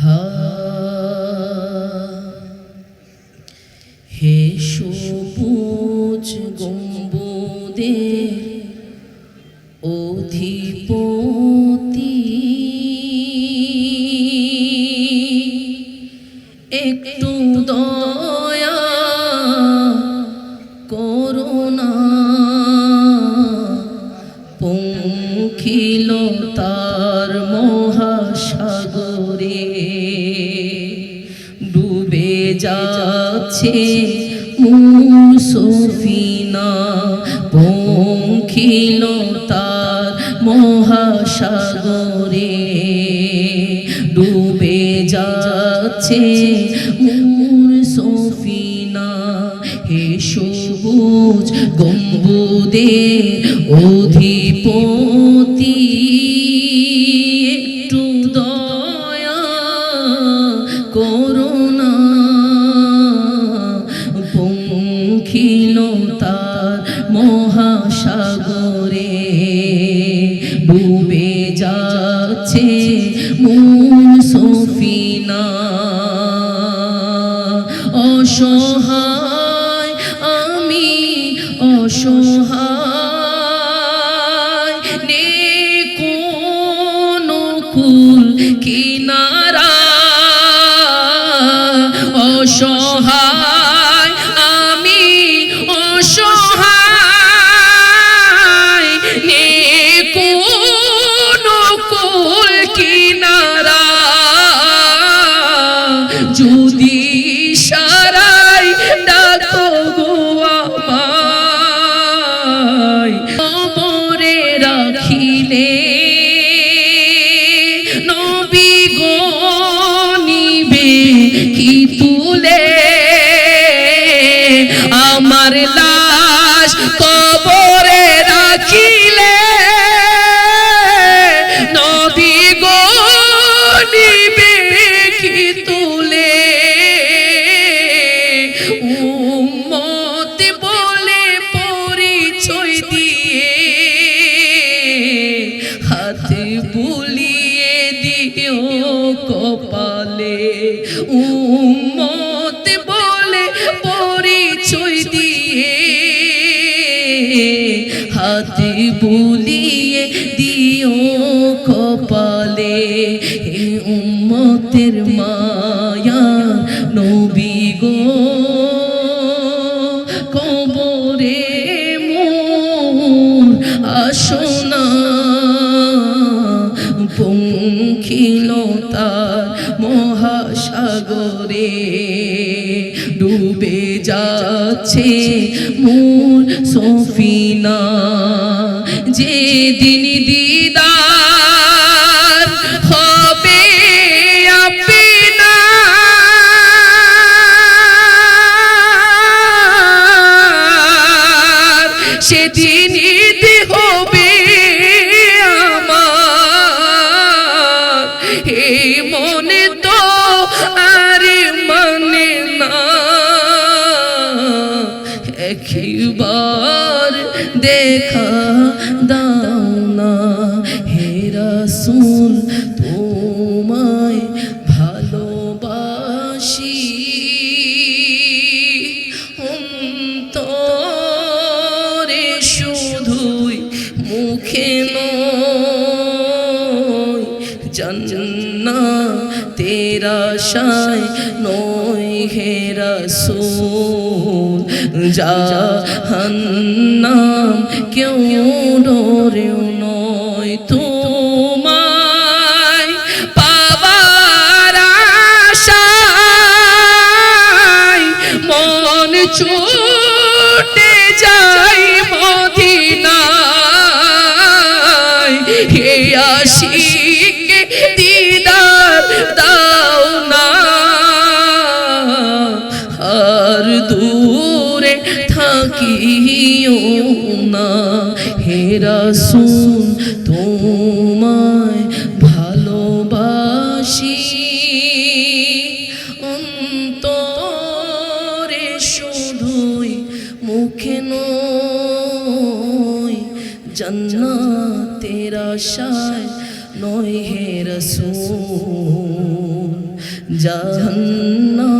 হা। সবুজ গম্বুদে অধিপতি একটু দয়া করোনা পঙ্খিল তার মহাসাগরে যাচ্ছে মুসফিনা পঙ্খিল তার মহাসাগরে ডুবে যাচ্ছে সবুজ গম্বুদে অধিপতি মহাসাগরে ডুবে যাচ্ছে মূল সফিনা। অসহায় আমি অসহায় নে কোনো কুল কিনারা যদি সারাই ডাকো গো আমায় রাখিলে নবী গো নিবে কি তুলে? আমার লাশ কবরে রাখিলে হাতে বুলিয়ে দিও কপালে। উম্মত বলে পরিচয় দিয়ে হাতে বুলিয়ে দিও কপালে। উম্মতের মায়া নবী গো, কবরে মোর আসনা পঙ্খিল তার মহাসাগরে ডুবে যাচ্ছে মূল সফিনা। যেদিন আপিনা সেদিন হবে একবার দেখা দাও না হে রাসূল তোমায় ভালোবাসি। অন্তরে শুধুই মুখে নয় জন্না তেরা নই হে রসুল। জাহান্নাম কেউ ডরেও নয় তোমায় হে রাসূল, তোমায় ভালোবাসি। অন্তরে শুধুই মুখে নয় জন্না তেরা আশায় নয় হে রসুল। কেউ